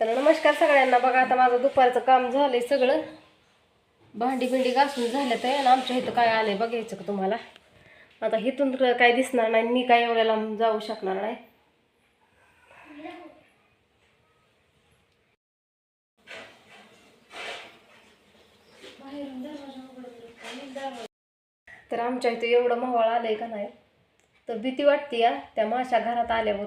तर नमस्कार सगळ्यांना. बघा आता माझं दुपारचं काम झालंय सगळं. भांडी भिंडी घासून झालं तर आणि आमच्या इथं काय आलंय बघायचं का तुम्हाला? आता इथून काय दिसणार नाही. मी काय एवढ्या लांब जाऊ शकणार नाही. तर आमच्या इथं एवढं मावळ आलंय का नाही? तर भीती वाटते या त्या माशा घरात आल्यावर.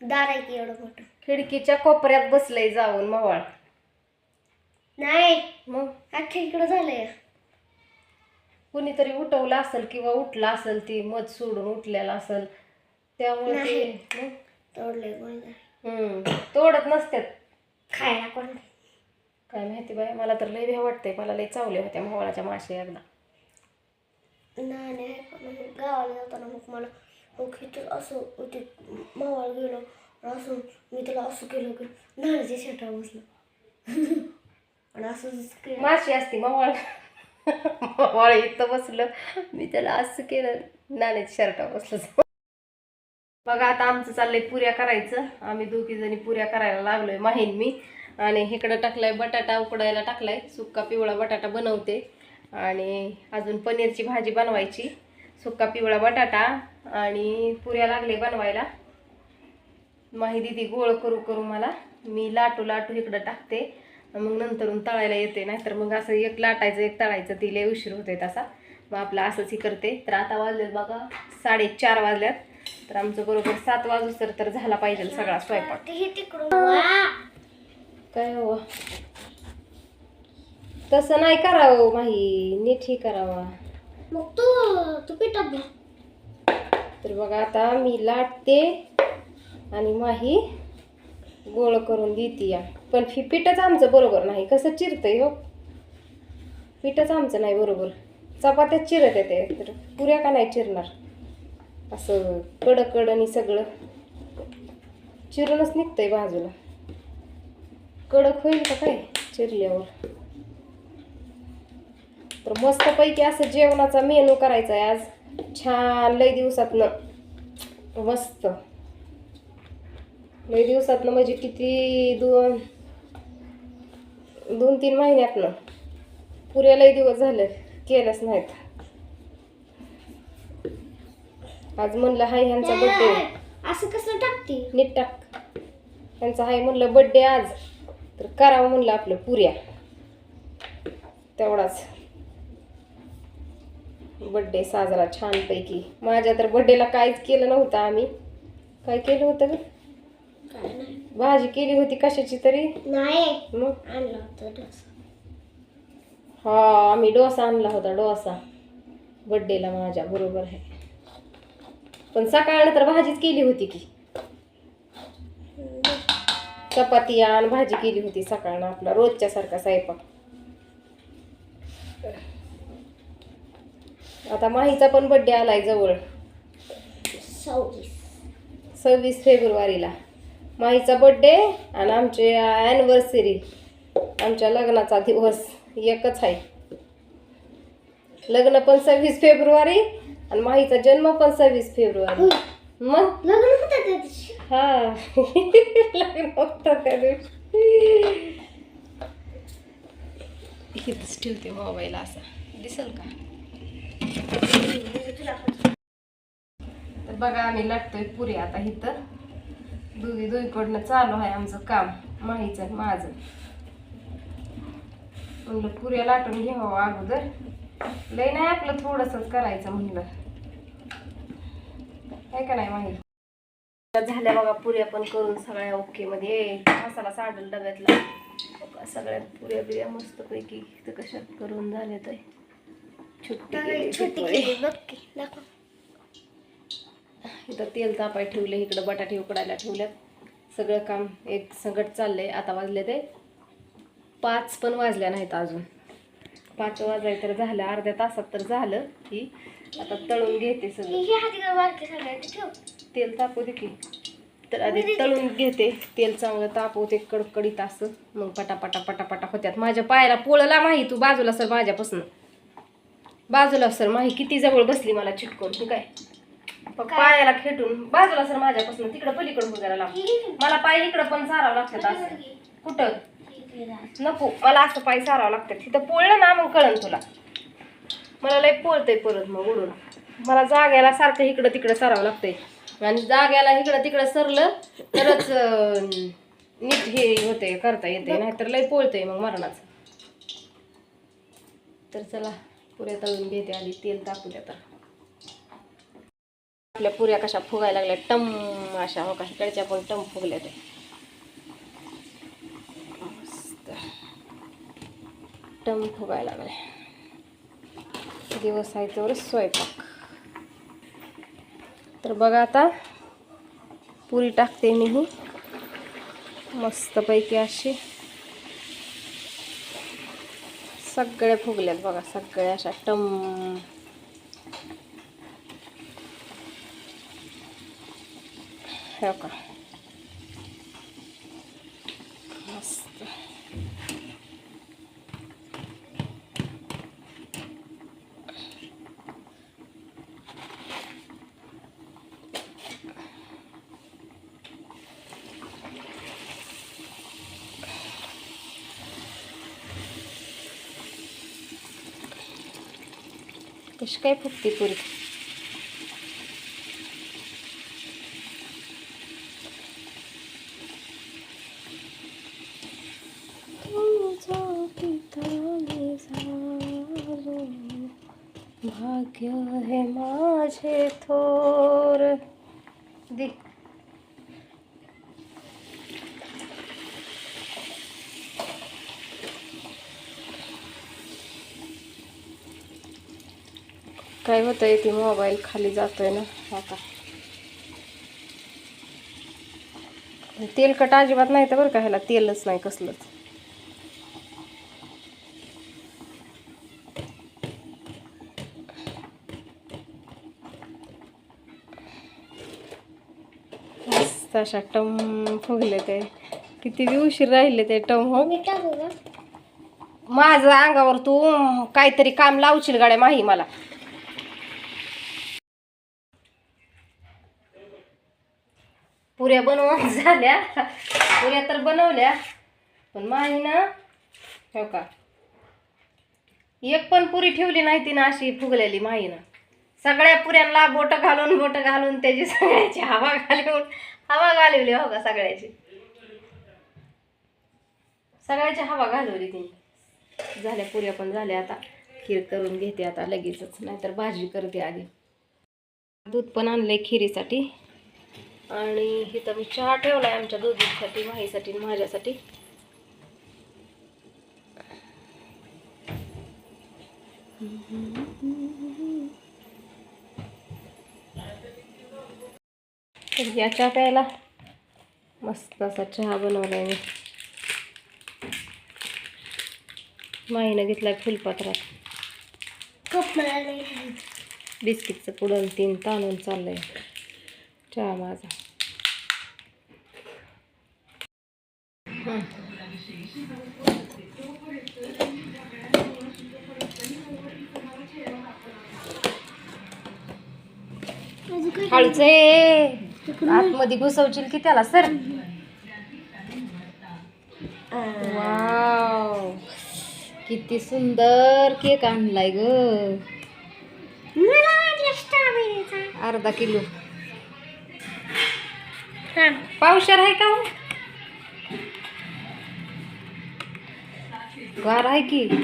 दार आहे की एवढं मोठं. खिडकीच्या कोपऱ्यात बसलंय जाऊन मावळ. नाही. मग? अख्ख्या इकडं झालंय. कुणीतरी उठवलं असेल किंवा उठलं असेल ती मध सोडून उठलेला असेल त्यामुळे ते मग, तोडलंय कोणी हम्म, तोडत नसतात खायला कोण? काय माहिती बाय मला तर लय भ्या वाटतंय मला लय चावले होत्या मावळाच्या माशे एकदा. नाही नाही. पण गावाला जाताना मग मला मग इथं असं होते मावाला गेलो. असं मी त्याला असं केलं की नाण्याच्या शेटा बसलं आणि असं माशी असते मवाळ. मवाळ इथं बसलं. मी त्याला असं केलं नाण्याची शर्टा बसलं बघा आता आमचं चाललंय पुऱ्या करायचं. आम्ही दोघी जणी पुऱ्या करायला लागलोय माहीन मी. आणि इकडं टाकलाय बटाटा उकडायला टाकलाय. सुक्का पिवळा बटाटा बनवते. आणि अजून पनीरची भाजी बनवायची. सुक्का पिवळा बटाटा आणि पुऱ्या लागले बनवायला. माही दिदी गोळ करू करू मला. मी लाटू लाटू इकडं टाकते. मग नंतरून तळायला येते नाहीतर मग असं एक लाटायचं एक तळायचं ती लय उशीर होते तसा. मग आपलं असंच ही करते. तर आता वाजलेत बघा साडेचार वाजल्यात. तर आमचं बरोबर सात वाजूस तर तर झाला पाहिजे सगळा स्वयंपाक. ते हे. काय हो? तसं नाही करावं माही. नीट ही करावा. मग तू तू पिठात तर बघा आता मी लाटते. आणि माही गोळ करून देते या. पण फी पिठंच आमचं बरोबर नाही. कसं चिरतंय हो? पिठंच आमचं नाही बरोबर. चपात्यात चिरत येते. तर पुऱ्या का नाही चिरणार? असं कडक कडनी सगळं. चिरूनच निघतंय बाजूला. कडक होईल का काय? चिरल्यावर. तर मस्तपैकी असं जेवणाचा मेनू करायचा आहे आज. छान लय दिवसातनं. मस्त. लय दिवसातनं म्हणजे किती दोन दोन तीन महिन्यातनं. पुऱ्या लय दिवस झाले केलंच नाहीत. आज म्हणलं हाय ह्यांचा बड्डे असं कसं टाकते? नीट टाक. ह्यांचा हाय म्हणलं बड्डे आज. तर करावं म्हणलं आपलं पुऱ्या. तेवढाच. बड्डे साजरा छानपैकी. माझ्या तर बड्डेला काहीच केलं नव्हतं आम्ही. काय केलं होतं नाही भाजी केली होती कशाची तरी? नाही. मग? आणलं होतं डोसा. हा आम्ही डोसा आणला होता डोसा. बड्डेला माझ्या बरोबर आहे. पण सकाळनं तर भाजीच केली होती की. चपाती आणि भाजी केली होती सकाळनं आपला रोजच्या सारखा स्वयंपाक. आता माहीचा पण बड्डे आलाय जवळ. सव्वीस. सव्वीस फेब्रुवारीला. माहीचा बड्डे आणि आमची ॲनिव्हर्सरी आमच्या लग्नाचा दिवस एकच आहे. लग्न पण सव्वीस फेब्रुवारी आणि माहीचा जन्म पण सव्वीस फेब्रुवारी. मग? लग्न हा. लग्न होतं त्या दिवशी. इथंच ठेवते मोबाईल असा. दिसल का? तर बघा आम्ही लाटतोय पुरी आता इथं. दोघी दोघीकडनं चालू आहे आमचं काम. माहीचं माझं. म्हणलं पुऱ्या लाटून घ्यावं अगोदर. लय नाही आपलं थोडंसंच करायचं म्हणलं. काय का नाही माहीत? झाल्या बघा पुऱ्या पण करून सगळ्या ओके मध्ये. मसाला साडल डब्यातला. बघा, सगळ्या पुऱ्या बिऱ्या मस्तपैकी इथं कशा करून झाल्या तर छोटी छोटी पुरी. केली बघ की दाखव इथं तेल तापाय ठेवले इकडं बटाटे उकडायला ठेवल्यात. सगळं काम एक संकट चाललंय आता वाजले ते पाच पण वाजल्या नाहीत अजून. पाच वाजाय तर झालं अर्ध्या तासात तर झालं की आता तळून घेते सगळं. तेल तापू दे की. तर आधी तळून घेते तेल चांगलं तापवते कडकडीत असं. मग पटापटा पटापटा होत्यात. माझ्या पायाला पोळला माही तू बाजूला सर माझ्यापासून. बाजूला सर माही किती जवळ बसली मला चिटकून तू काय? पायाला खेटून बाजूला सर माझ्यापासून तिकडं पलीकडे उद्याला लाव मला पाय इकडं पण सारावं लागतात असं. कुठं? नको मला असं पाय सारावं लागतं तिथं पोळलं ना मग कळन तुला. मला लय पोळतंय परत मग उडून मला जाग्याला सारखं इकडं तिकडं सरावं लागतंय. आणि जाग्याला इकडं तिकडं सरलं तरच नीट हे होते करता येते नाहीतर लय पोळतंय मग मरणाचं. तर चला पुऱ्या तळून घेते आधी तेल टाकू द्या तर आपल्या पुऱ्या कशा फुगायला लागल्या टम अशा हो का इकडच्या पण टम फुगल्या ते मस्त. टम फुगायला लागले दिवस आहे तेवढंच स्वयंपाक. तर बघा आता पुरी टाकते मी ही. मस्तपैकी अशी. सगळ्या फुगल्यात बघा सगळ्या अशा टम हो का मस्त कशी काय फुगते पुरी भाग्य हे माझे थोर। दे। काय होतंय ती मोबाईल खाली जातोय ना आता. तेलकट अजिबात नाही तर बरं का ह्याला तेलच नाही कसलंच. मस्त अशा टम फुगले ते. किती बी उशीर राहिले ते टम हो. मी टाकू का? माझं अंगावर तू काहीतरी काम लावशील गाड्या माही मला. पुऱ्या बनवून झाल्या. पुऱ्या तर बनवल्या. पण माही ना हो का? एक पण पुरी ठेवली नाही तिनं अशी फुगलेली माही ना सगळ्या पुऱ्यांना बोट घालून बोट घालून त्याची सगळ्याची हवा घालून हवा घालवली हो का सगळ्याची. सगळ्याची हवा घालवली तिने झाल्या पुऱ्या पण झाल्या आता. खीर करून घेते आता लगेचच नाहीतर भाजी करते आधी. दूध पण आणलंय खिरीसाठी. आणि इथं मी चहा ठेवला आहे आमच्या दुधीसाठी माहीसाठी आणि माझ्यासाठी. तर या चहा प्यायला मस्त असा चहा बनवलाय मी. माहीनं घेतलाय फुलपात्रात. बिस्किटचं पुडून तीन ताणून चाललंय. चहा माझा. हळूच आहे आतमध्ये घुसवशील की त्याला सर? वाव. किती सुंदर केक आणलाय ग. अर्धा किलो. हा. पावशर आहे का हो? गार आहे की.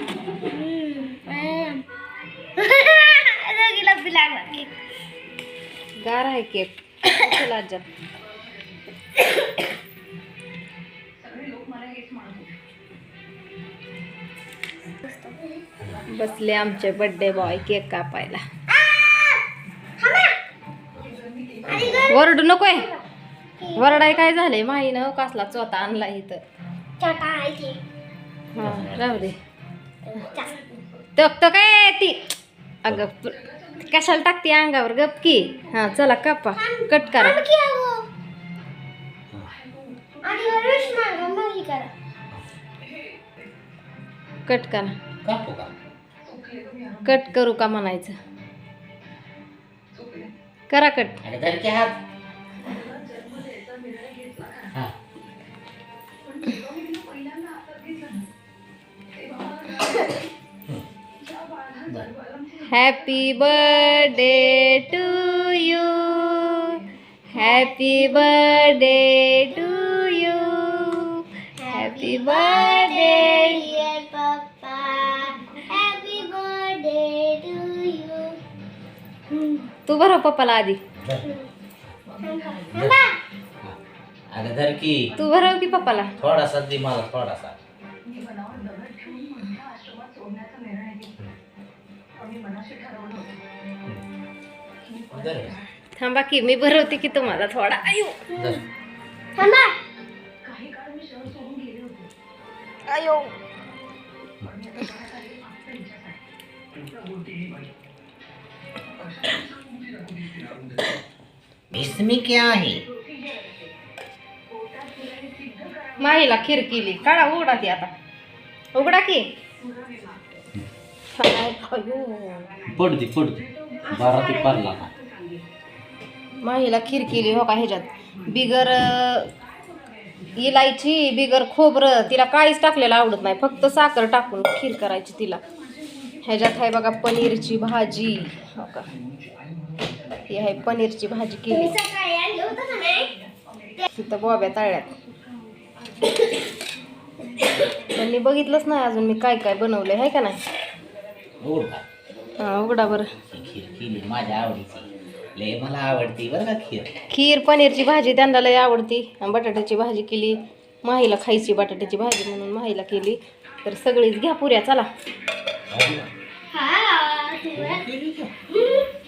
गार आहे केक. चला आजा बसले आमचे बर्थडे बॉय केक कापायला. वरडू नकोय. वरडाय काय झालंय माहीनं कसला चोथा आणला इथं. हा राहू दे. तक काय ती. अगं कशाला टाकते अंगावर? गप की. हा चला कापा. कट करा. कट करा. कट करू का म्हणायचं? करा cut. Happy birthday to you happy birthday to you happy birthday Dear Papa, happy birthday to you. तू बरं पप्पाला आधी. धर की. तू भरव की पप्पाला. थोडासा दे मला थोडासा. थांबा की मी भरवते की तुम्हाला थोडा. आयो थांबा. आयो इसमें क्या है माईला खीर केली काढा उघडा ती आता. उघडा की. पडती पडती. बारा ते पारला माहीला खीर केली हो का ह्याच्यात? बिगर इलायची बिगर खोबरं तिला काहीच टाकलेलं आवडत नाही. फक्त साखर टाकून खीर करायची तिला. ह्याच्यात आहे बघा पनीरची भाजी. हो का? ही आहे पनीरची भाजी केली. तिथं बोब्या तळ्यात त्यांनी बघितलंच नाही अजून मी काय काय बनवलं आहे का नाही? उघड. हा बरं खीर केली माझ्या आवडीची लय मला आवडते बरं का खीर खीर पनीरची भाजी त्यांना लय आवडती आणि बटाट्याची भाजी केली माहीला खायची बटाट्याची भाजी म्हणून माहीला केली तर सगळीच घ्या पुऱ्या चला हा तुम्हाला केली का?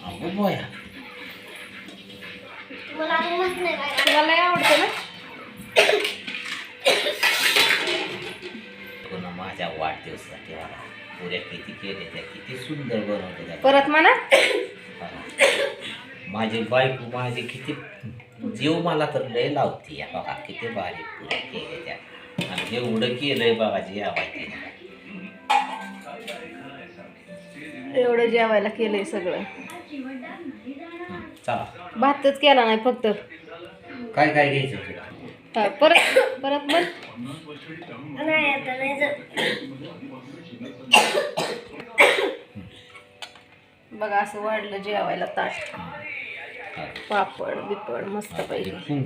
अगं बोया. तुम्हाला अजून माहीत नाही काय तुला लय आवडते ना पुन्हा माझ्या वाढदिवसासाठी बघा. पुऱ्या किती केल्या त्या किती सुंदर बनवल्या त्या. परत म्हणा. माझी बायको माझी किती जीव मला तर लय लावते या बघा किती बारीक पुऱ्या केल्या त्या. आणि एवढं केलंय बघा जे आवडते एवढं जेवायला केलंय सगळं. चला. भातच केला नाही फक्त. काय काय घ्यायचं तुला? हा, परत परत म्हण. नाही आता नाही जर बघा असं वाढलं जेवायला ताट. हा. पापड बिपड मस्त ही पाहिजे पण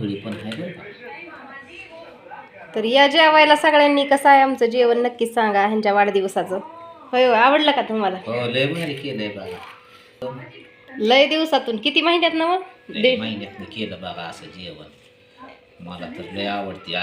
तर या जेवायला सगळ्यांनी कसं आहे आमचं जेवण नक्कीच सांगा ह्यांच्या वाढदिवसाचं. होय होय आवडलं का तुम्हाला? हो लय दिवसातून. किती महिन्यात ना मग महिन्यात केलं बघा असं जेवण. मला तर लय आवडते.